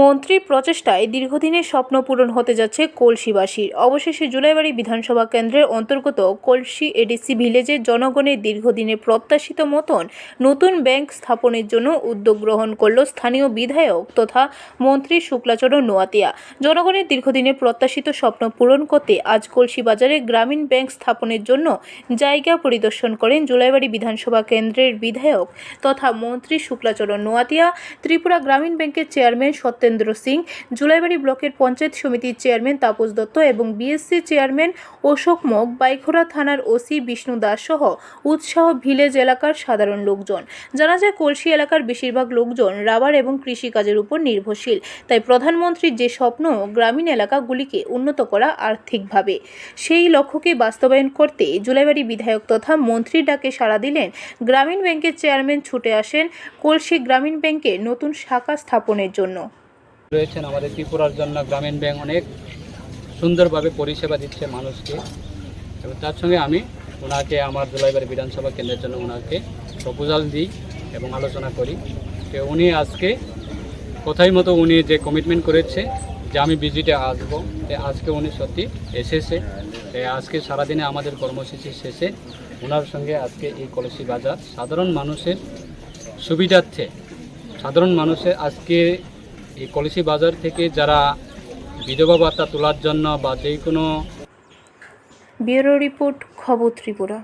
মন্ত্রী প্রচেষ্টায় দীর্ঘদিনের স্বপ্ন পূরণ হতে যাচ্ছে কলসিবাসীর। অবশেষে জুলাইবাড়ি বিধানসভা কেন্দ্রের অন্তর্গত কলসি এডিসি ভিলেজের জনগণের দীর্ঘদিনের প্রত্যাশিত মতন নতুন ব্যাংক স্থাপনের জন্য উদ্যোগ গ্রহণ করল স্থানীয় বিধায়ক তথা মন্ত্রী শুক্লাচরণ নোয়াতিয়া। জনগণের দীর্ঘদিনের প্রত্যাশিত স্বপ্ন পূরণ করতে আজ কলসি বাজারে গ্রামীণ ব্যাংক স্থাপনের জন্য জায়গা পরিদর্শন করেন জুলাইবাড়ি বিধানসভা কেন্দ্রের বিধায়ক তথা মন্ত্রী শুক্লাচরণ নোয়াতিয়া। ত্রিপুরা গ্রামীণ ব্যাংকের চেয়ারম্যান সত্যেন্দ্র সিং, জুলাইবাড়ি ব্লকের পঞ্চায়েত সমিতির চেয়ারম্যান তাপস দত্ত এবং বিএসসি চেয়ারম্যান অশোক মগ, বাইখোরা থানার ওসি বিষ্ণু দাস সহ উৎসাহ ভিলেজ এলাকার সাধারণ লোকজন। জানা যায়, কলসি এলাকার বেশিরভাগ লোকজন রাবার এবং কৃষিকাজের উপর নির্ভরশীল। তাই প্রধানমন্ত্রীর যে স্বপ্ন, গ্রামীণ এলাকাগুলিকে উন্নত করা আর্থিকভাবে। সেই লক্ষ্যকে বাস্তবায়ন করতে জুলাইবাড়ি বিধায়ক তথা মন্ত্রীর ডাকে সাড়া দিলেন। গ্রামীণ ব্যাংকের চেয়ারম্যান ছুটে আসেন কলসি গ্রামীণ ব্যাংকে নতুন শাখা স্থাপনের জন্য। রয়েছেন আমাদের ত্রিপুরার জন্য গ্রামীণ ব্যাংক অনেক সুন্দরভাবে পরিষেবা দিচ্ছে মানুষকে। এবং তার সঙ্গে আমি ওনাকে আমার জুলাইবাড়ি বিধানসভা কেন্দ্রের জন্য ওনাকে প্রপোজাল দিই এবং আলোচনা করি। তো উনি আজকে কথাই মতো উনি যে কমিটমেন্ট করেছে যে আমি ভিজিটে আসব আজকে উনি সত্যি এসেছে। আজকে সারাদিনে আমাদের কর্মসূচি শেষে ওনার সঙ্গে আজকে এই কলসি বাজার। সাধারণ মানুষের সুবিধার্থে, সাধারণ মানুষের আজকে এই কলসি বাজার থেকে যারা বিধবা ভাতা তোলার জন্য বা যে কোনো ব্যুরো রিপোর্ট, খবর ত্রিপুরা।